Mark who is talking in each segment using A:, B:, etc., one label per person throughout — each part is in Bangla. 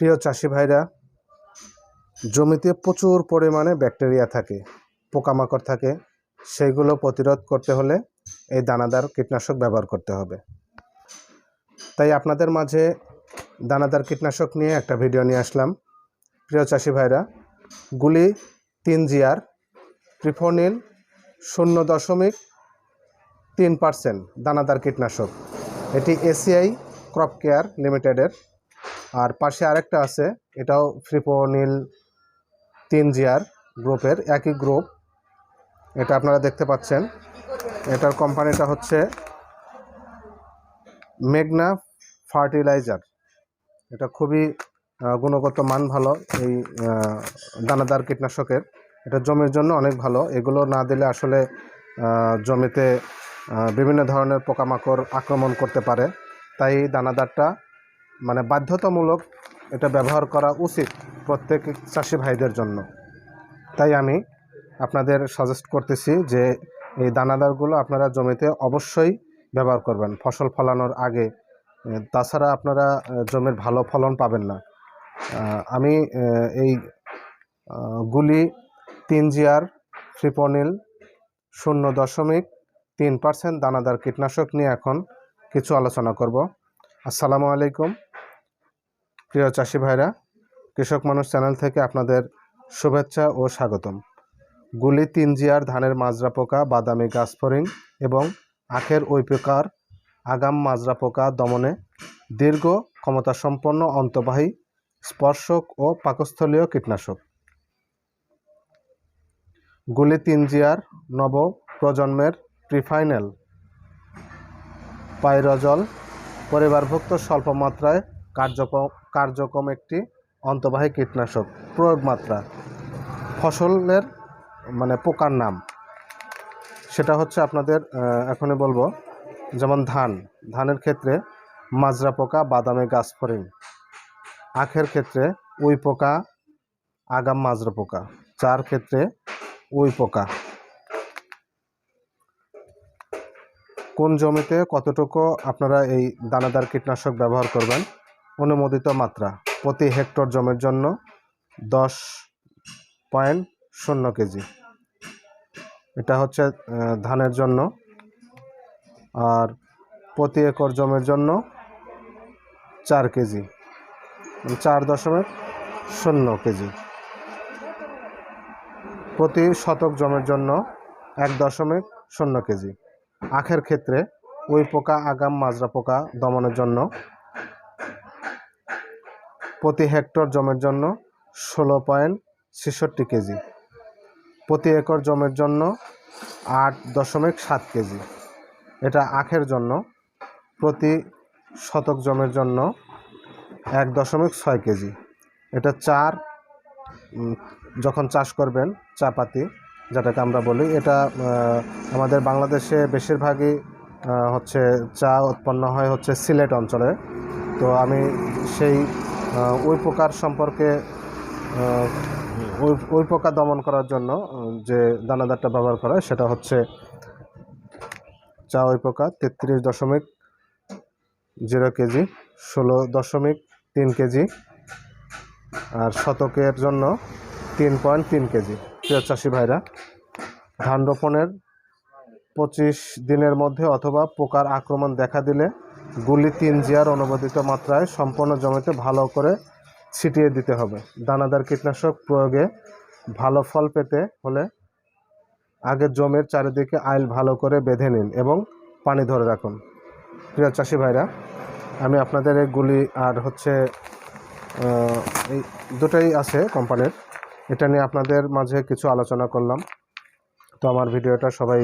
A: প্রিয় চাষি ভাইরা, জমিতে প্রচুর পরিমাণে ব্যাকটেরিয়া থাকে, পোকামাকড় থাকে সেইগুলো প্রতিরোধ করতে হলে এই দানাদার কীটনাশক ব্যবহার করতে হবে। তাই আপনাদের মাঝে দানাদার কীটনাশক নিয়ে একটা ভিডিও নিয়ে আসলাম। প্রিয় চাষি ভাইরা, গুলি তিন জিয়ার ট্রিফোনিল শূন্য দশমিক তিন পার্সেন্ট দানাদার কীটনাশক। এটি এসিআই ক্রপ কেয়ার লিমিটেডের আর পাশে আরেকটা আছে, এটাও ফ্রিপোনিল তিন জিয়ার গ্রুপের, একই গ্রুপ। এটা আপনারা দেখতে পাচ্ছেন। এটার কোম্পানিটা হচ্ছে মেঘনা ফার্টিলাইজার। এটা খুবই গুণগত মান ভালো এই দানাদার কীটনাশকের। এটা জমির জন্য অনেক ভালো। এগুলো না দিলে আসলে জমিতে বিভিন্ন ধরনের পোকামাকড় আক্রমণ করতে পারে। তাই দানাদারটা মানে বাধ্যতামূলক এটা ব্যবহার করা উচিত প্রত্যেক চাষি ভাইদের জন্য। তাই আমি আপনাদের সাজেস্ট করতেছি যে এই দানাদারগুলো আপনারা জমিতে অবশ্যই ব্যবহার করবেন। ফসল ফলানোর আগে তাছাড়া আপনারা জমির ভালো ফলন পাবেন না। আমি এই গুলি তিন জিয়ার ফ্রিপনিল শূন্য দশমিক তিন পার্সেন্ট দানাদার কীটনাশক নিয়ে এখন কিছু আলোচনা করব। আসসালামু আলাইকুম। প্রিয় চাষি ভাইরা, কৃষক মানুষ চ্যানেল থেকে আপনাদের শুভেচ্ছা ও স্বাগতম। গুলি তিন জিয়ার ধানের মাজরা পোকা, বাদামি গাছফড়িং এবং আখের ওই প্রকার আগাম মাজরা পোকা দমনে দীর্ঘ ক্ষমতাসম্পন্ন অন্তবাহী স্পর্শক ও পাকস্থলীয় কীটনাশক। গুলি তিন জিয়ার নব প্রজন্মের প্রিফাইনাল পাইরজল, পরিবারভুক্ত স্বল্প মাত্রায় কার্যক্রম কার্যক্রম একটি অন্তবাহী কীটনাশক প্রয়োগ মাত্রা ফসলের মানে পোকার নাম। সেটা হচ্ছে আপনাদের এখনই বলব, যেমন ধান। ধানের ক্ষেত্রে মাজরা পোকা, বাদামে গাছফড়িং আখের ক্ষেত্রে উই পোকা, আগাম মাজরা পোকা। চার ক্ষেত্রে উই পোকা। কোন জমিতে কতটুকু আপনারা এই দানাদার কীটনাশক ব্যবহার করবেন? অনুমোদিত মাত্রা প্রতি হেক্টর জমির জন্য দশ পয়েন্ট শূন্য কেজি। এটা হচ্ছে ধানের জন্য। আর প্রতি একর জমির জন্য চার কেজি। মানে চার দশমিক শূন্য কেজি। প্রতি শতক জমির জন্য এক দশমিক শূন্য কেজি। আখের ক্ষেত্রে ওই পোকা, আগাম, মাজরা পোকা দমনের জন্য প্রতি হেক্টর জমির জন্য ষোলো পয়েন্ট ছেষট্টি কেজি। প্রতি একর জমির জন্য আট দশমিক সাত কেজি। এটা আখের জন্য প্রতি শতক জমির জন্য এক দশমিক ছয় কেজি। এটা চার যখন চাষ করবেন চা পাতি যেটাকে আমরা বলি, এটা আমাদের বাংলাদেশে বেশিরভাগই হচ্ছে চা উৎপন্ন হয় হচ্ছে সিলেট অঞ্চলে। তো আমি সেই ওই প্রকার সম্পর্কে ওই ওই পোকা দমন করার জন্য যে দানাদারটা ব্যবহার করা হয়, সেটা হচ্ছে চা ওই পোকা তেত্রিশ দশমিক জিরো কেজি, ষোলো দশমিক তিন কেজি, আর শতকের জন্য তিন পয়েন্ট তিন কেজি। প্রিয় চাষি ভাইরা ধান রোপণের পঁচিশ দিনের মধ্যে অথবা পোকার আক্রমণ দেখা দিলে গুলি তিন জিয়ার অনুমোদিত মাত্রায় সম্পূর্ণ জমিতে ভালো করে ছিটিয়ে দিতে হবে। দানাদার কীটনাশক প্রয়োগে ভালো ফল পেতে হলে আগে জমির চারিদিকে আইল ভালো করে বেঁধে নিন এবং পানি ধরে রাখুন। প্রিয় চাষি ভাইরা, আমি আপনাদের এই গুলি আর হচ্ছে এই দুটোই আছে কোম্পানির। এটা নিয়ে আপনাদের মাঝে কিছু আলোচনা করলাম। তো আমার ভিডিওটা সবাই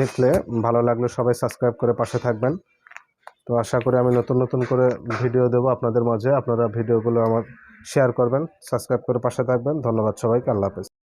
A: দেখলে ভালো লাগলে সবাই সাবস্ক্রাইব করে পাশে থাকবেন। তো আশা করি আমি নতুন নতুন করে ভিডিও দেবো আপনাদের মাঝে। আপনারা ভিডিওগুলো আমার শেয়ার করবেন সাবস্ক্রাইব করে পাশে থাকবেন। ধন্যবাদ সবাইকে, আল্লাহ হাফেজ।